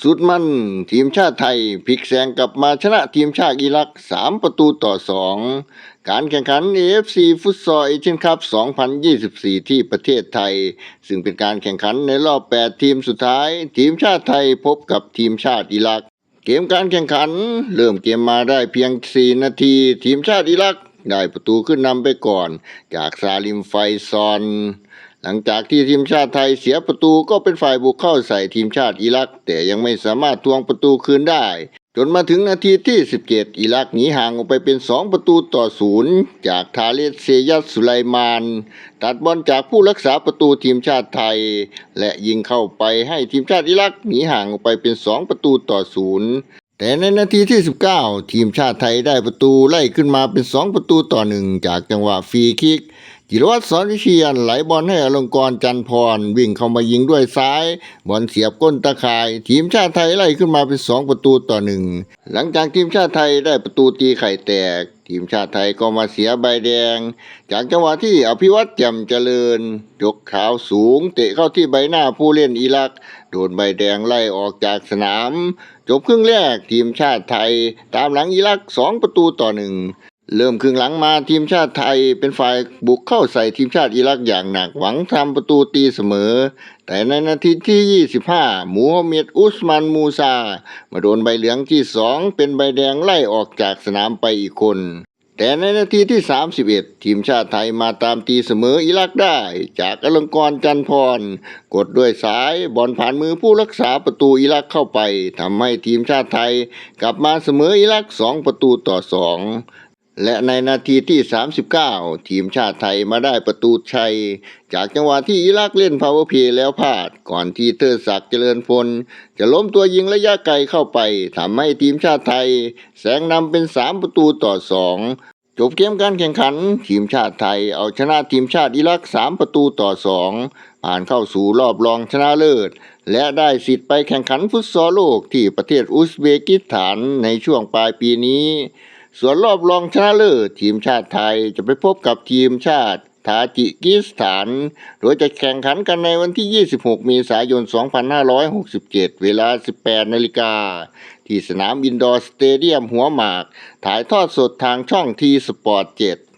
สุดมันทีมชาติไทยพลิกแซงกลับมาชนะทีมชาติอิรัก 3 ประตูต่อ 2 การแข่งขัน AFC ฟุตซอลเอเชียนคัพ 2024 ที่ประเทศไทย ซึ่งเป็นการแข่งขันในรอบ 8 ทีมสุดท้าย ทีมชาติไทยพบกับทีมชาติอิรัก เกมการแข่งขัน เริ่มเกมมาได้เพียง 4 นาที ทีมชาติอิรักได้ประตูขึ้นนำไปก่อน จากซาลิมไฟซอน หลังจากที่ทีมชาติไทยเสียประตูก็เป็นฝ่ายบุกเข้าใส่ทีมชาติอิรัก แต่ยังไม่สามารถทวงประตูคืนได้ จนมาถึงนาทีที่ 17 อิรักหนีห่างออกไปเป็น 2 ประตูต่อศูนย์จากทาเลสเซยัสสุไลมาน ตัดบอลจากผู้รักษาประตูทีมชาติไทย และยิงเข้าไปให้ทีมชาติอิรักหนีห่างออกไปเป็น 2 ประตูต่อศูนย์แต่ในนาทีที่ 19 ทีมชาติไทยได้ประตูไล่ขึ้นมาเป็น 2 ประตูต่อหนึ่งจากจังหวะฟรีคิก จิรวัตรสอนวิเชียนไหลบอลให้อลงกรจันพร วิ่งเข้ามายิงด้วยซ้าย บอลเสียบก้นตะข่าย ทีมชาติไทยไล่ขึ้นมาเป็น 2 ประตูต่อหนึ่งหลังจากทีมชาติไทยได้ประตูตีไข่แตก ทีมชาติไทยก็มาเสียใบแดง จากจังหวะที่อภิวัตรแจ่มเจริญยกขาวสูง เตะเข้าที่ใบหน้าผู้เล่นอิรัก โดนใบแดงไล่ออกจากสนาม จบครึ่งแรกทีมชาติไทย ตามหลังอิรักสองประตูต่อหนึ่ง เริ่มครึ่งหลังมาทีมชาติไทยเป็นฝ่ายบุกเข้าใส่ทีมชาติอิรักอย่างหนักหวังทำประตูตีเสมอ แต่ในนาทีที่ 25 มูฮัมเหม็ดอุสมันมูซา มาโดนใบเหลืองที่สองเป็นใบแดงไล่ออกจากสนามไปอีกคน แต่ในนาทีที่ 31 ทีมชาติไทยมาตามตีเสมออิรักได้ จากอลงกรจันพร กดด้วยซ้ายบอลผ่านมือผู้รักษาประตูอิรักเข้าไปทำให้ทีมชาติไทย กลับมาเสมออิรักสองประตูต่อสอง และในนาทีที่ 39 ทีมชาติไทยมาได้ประตูชัย จากจังหวะที่อิรักเล่นพาวเวอร์เพย์แล้วพลาด ก่อนที่เทอศักดิ์เจริญพล จะล้มตัวยิงระยะไกลเข้าไปทำให้ทีมชาติไทยแซงนำเป็น 3 ประตูต่อ 2 จบเกมการแข่งขัน ทีมชาติไทยเอาชนะทีมชาติอิรัก 3 ประตูต่อ 2 ผ่านเข้าสู่รอบรองชนะเลิศ และได้สิทธิ์ไปแข่งขันฟุตซอลโลกที่ประเทศอุซเบกิสถานในช่วงปลายปีนี้ ส่วนรอบรองชนะเลิศทีมชาติไทยจะไปพบกับทีมชาติทาจิกิสถาน โดยจะแข่งขันกันในวันที่ 26 เมษายน 2567 เวลา 18 นาฬิกา ที่สนามอินดอร์สเตเดียมหัวหมาก ถ่ายทอดสดทางช่องทีสปอร์ต 7